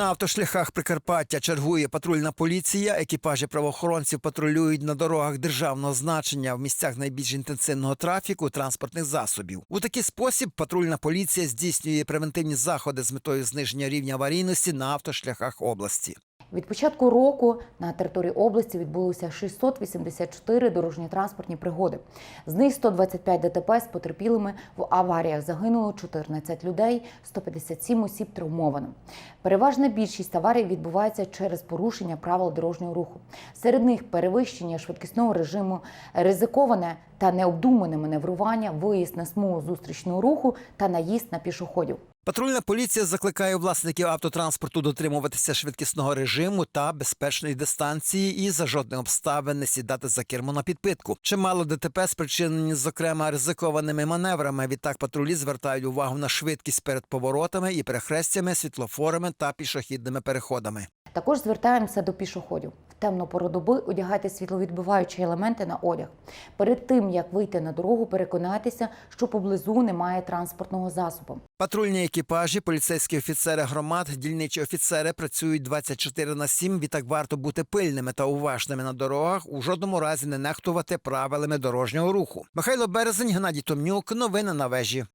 На автошляхах Прикарпаття чергує патрульна поліція. Екіпажі правоохоронців патрулюють на дорогах державного значення в місцях найбільш інтенсивного трафіку транспортних засобів. У такий спосіб патрульна поліція здійснює превентивні заходи з метою зниження рівня аварійності на автошляхах області. Від початку року на території області відбулося 684 дорожньо-транспортні пригоди. З них 125 ДТП з потерпілими в аваріях загинуло 14 людей, 157 осіб травмовано. Переважна більшість аварій відбувається через порушення правил дорожнього руху. Серед них перевищення швидкісного режиму, ризиковане та необдумане маневрування, виїзд на смугу зустрічного руху та наїзд на пішоходів. Патрульна поліція закликає власників автотранспорту дотримуватися швидкісного режиму та безпечної дистанції і за жодних обставин не сідати за кермо на підпитку. Чимало ДТП спричинені, зокрема, ризикованими маневрами. Відтак патрулі звертають увагу на швидкість перед поворотами і перехрестями, світлофорами та пішохідними переходами. Також звертаємося до пішоходів. В темну пору доби одягайте світловідбиваючі елементи на одяг. Перед тим як вийти на дорогу, переконайтеся, що поблизу немає транспортного засобу. Патрульні екіпажі, поліцейські офіцери громад, дільничі офіцери працюють 24 на 7. Відтак варто бути пильними та уважними на дорогах, у жодному разі не нехтувати правилами дорожнього руху. Михайло Березень, Геннадій Томнюк. Новини на вежі.